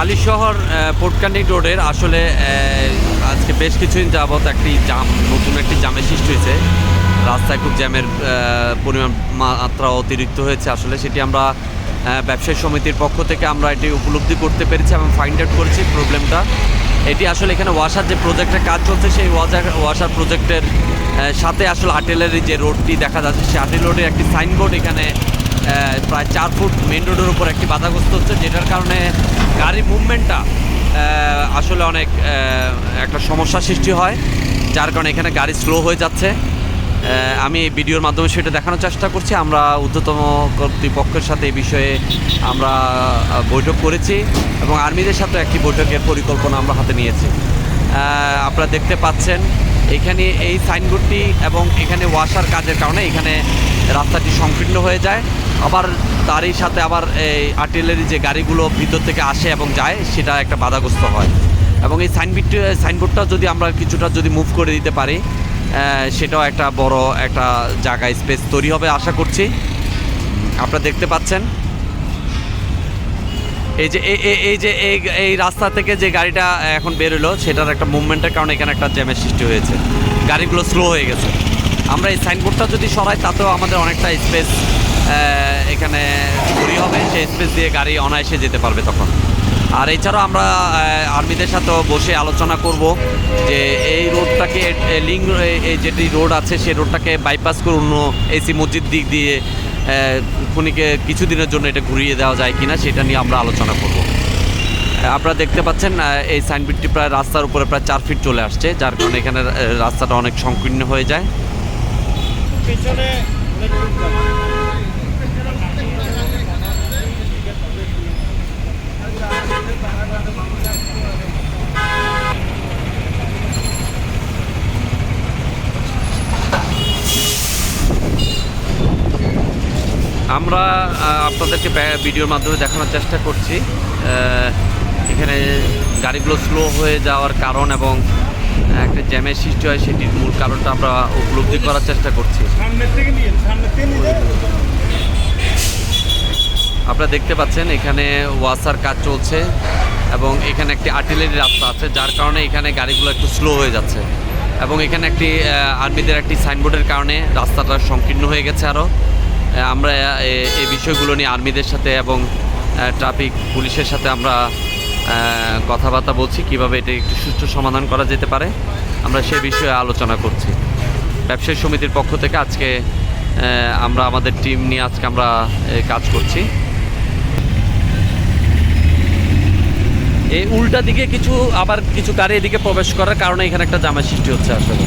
হালিশহর পোর্টকান্ডিং রোডের আসলে আজকে বেশ কিছুদিন যাবৎ একটি জাম, নতুন একটি জামের সৃষ্টি হয়েছে। রাস্তায় খুব জ্যামের পরিমাণ মাত্রা অতিরিক্ত হয়েছে। আসলে সেটি আমরা ব্যবসায়ী সমিতির পক্ষ থেকে আমরা এটি উপলব্ধি করতে পেরেছি এবং ফাইন্ড আউট করেছি প্রবলেমটা। এটি আসলে এখানে ওয়াসার যে প্রজেক্টের কাজ চলছে, সেই ওয়াসার ওয়াসার প্রজেক্টের সাথে আসলে আর্টিলারি যে রোডটি দেখা যাচ্ছে, সেই আর্টিল রোডের একটি সাইনবোর্ড এখানে প্রায় চার ফুট মেন রোডের উপর একটি বাধাগ্রস্ত হচ্ছে, যেটার কারণে গাড়ি মুভমেন্টটা আসলে অনেক একটা সমস্যা সৃষ্টি হয়, যার কারণে এখানে গাড়ি স্লো হয়ে যাচ্ছে। আমি এই ভিডিওর মাধ্যমে সেটা দেখানোর চেষ্টা করছি। আমরা ঊর্ধ্বতম কর্তৃপক্ষের সাথে এই বিষয়ে আমরা বৈঠক করেছি এবং আর্মিদের সাথে একটি বৈঠকের পরিকল্পনা আমরা হাতে নিয়েছি। আপনারা দেখতে পাচ্ছেন এখানে এই সাইনবোর্ডটি এবং এখানে ওয়াশার কাজের কারণে এখানে রাস্তাটি সংকীর্ণ হয়ে যায়। আবার তারই সাথে আবার এই আর্টিলারি যে গাড়িগুলো ভিতর থেকে আসে এবং যায়, সেটা একটা বাধাগ্রস্ত হয়। এবং এই সাইনবোর্ডটি সাইনবোর্ডটা যদি আমরা কিছুটা যদি মুভ করে দিতে পারি সেটাও একটা বড় একটা জায়গায় স্পেস তৈরি হবে, আশা করছি। আপনারা দেখতে পাচ্ছেন। এই যে, এই- যে, এই এই রাস্তা থেকে যে গাড়িটা এখন বেরোলো, সেটার একটা মুভমেন্টের কারণে এখানে একটা জ্যামের সৃষ্টি হয়েছে। গাড়িগুলো স্লো হয়ে গেছে। আমরা এই সাইনবোর্ডটা যদি সরাই, তাতেও আমাদের অনেকটা স্পেস এখানে তৈরি হবে। সেই স্পেস দিয়ে গাড়ি অনায়াসে যেতে পারবে তখন। আর এছাড়াও আমরা আর্মিদের সাথেও বসে আলোচনা করব যে, এই রোডটাকে লিঙ্ক এই যেটি রোড আছে, সেই রোডটাকে বাইপাস করে অন্য এসি মসজিদ দিক দিয়ে খুনিকে কিছুদিনের জন্য এটা ঘুরিয়ে দেওয়া যায় কিনা সেটা নিয়ে আমরা আলোচনা করব। আপনারা দেখতে পাচ্ছেন এই সাইনবোর্ডটি প্রায় রাস্তার উপরে প্রায় চার ফিট চলে আসছে, যার কারণে এখানে রাস্তাটা অনেক সংকীর্ণ হয়ে যায়। পিছনে আমরা আপনাদেরকে ভিডিওর মাধ্যমে দেখানোর চেষ্টা করছি। এখানে গাড়িগুলো স্লো হয়ে যাওয়ার কারণ এবং একটা জ্যামের সৃষ্টি হয় সেটির মূল কারণটা আমরা উপলব্ধি করার চেষ্টা করছি। আপনারা দেখতে পাচ্ছেন, এখানে ওয়াসার কাজ চলছে এবং এখানে একটি আর্টিলারি রাস্তা আছে, যার কারণে এখানে গাড়িগুলো একটু স্লো হয়ে যাচ্ছে। এবং এখানে একটি আর্মিদের একটি সাইনবোর্ডের কারণে রাস্তাটা সংকীর্ণ হয়ে গেছে আরও আমরা এই বিষয়গুলো নিয়ে আর্মিদের সাথে এবং ট্রাফিক পুলিশের সাথে আমরা কথাবার্তা বলছি, কীভাবে এটা একটু সুষ্ঠু সমাধান করা যেতে পারে। আমরা সে বিষয়ে আলোচনা করছি। ব্যবসায়ী সমিতির পক্ষ থেকে আজকে আমরা আমাদের টিম নিয়ে আজকে আমরা কাজ করছি। এই উল্টা দিকে কিছু, আবার কিছু গাড়ি এদিকে প্রবেশ করার কারণে এখানে একটা জামা সৃষ্টি হচ্ছে আসলে।